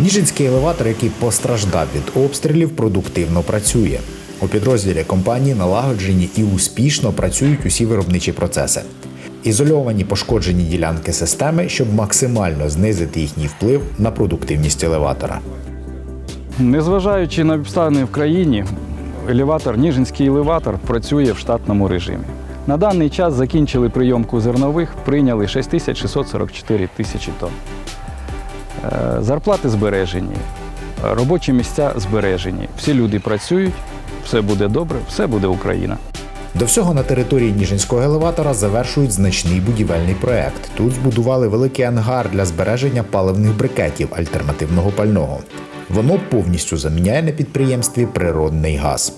Ніжинський елеватор, який постраждав від обстрілів, продуктивно працює. У підрозділі компанії налагоджені і успішно працюють усі виробничі процеси. Ізольовані пошкоджені ділянки системи, щоб максимально знизити їхній вплив на продуктивність елеватора. Незважаючи на обставини в країні, елеватор, Ніжинський елеватор працює в штатному режимі. На даний час закінчили прийомку зернових, прийняли 6644 тисячі тонн. Е, Зарплати збережені, робочі місця збережені. Всі люди працюють, все буде добре, все буде Україна. До всього на території Ніжинського елеватора завершують значний будівельний проект. Тут збудували великий ангар для збереження паливних брикетів альтернативного пального. Воно повністю заміняє на підприємстві природний газ.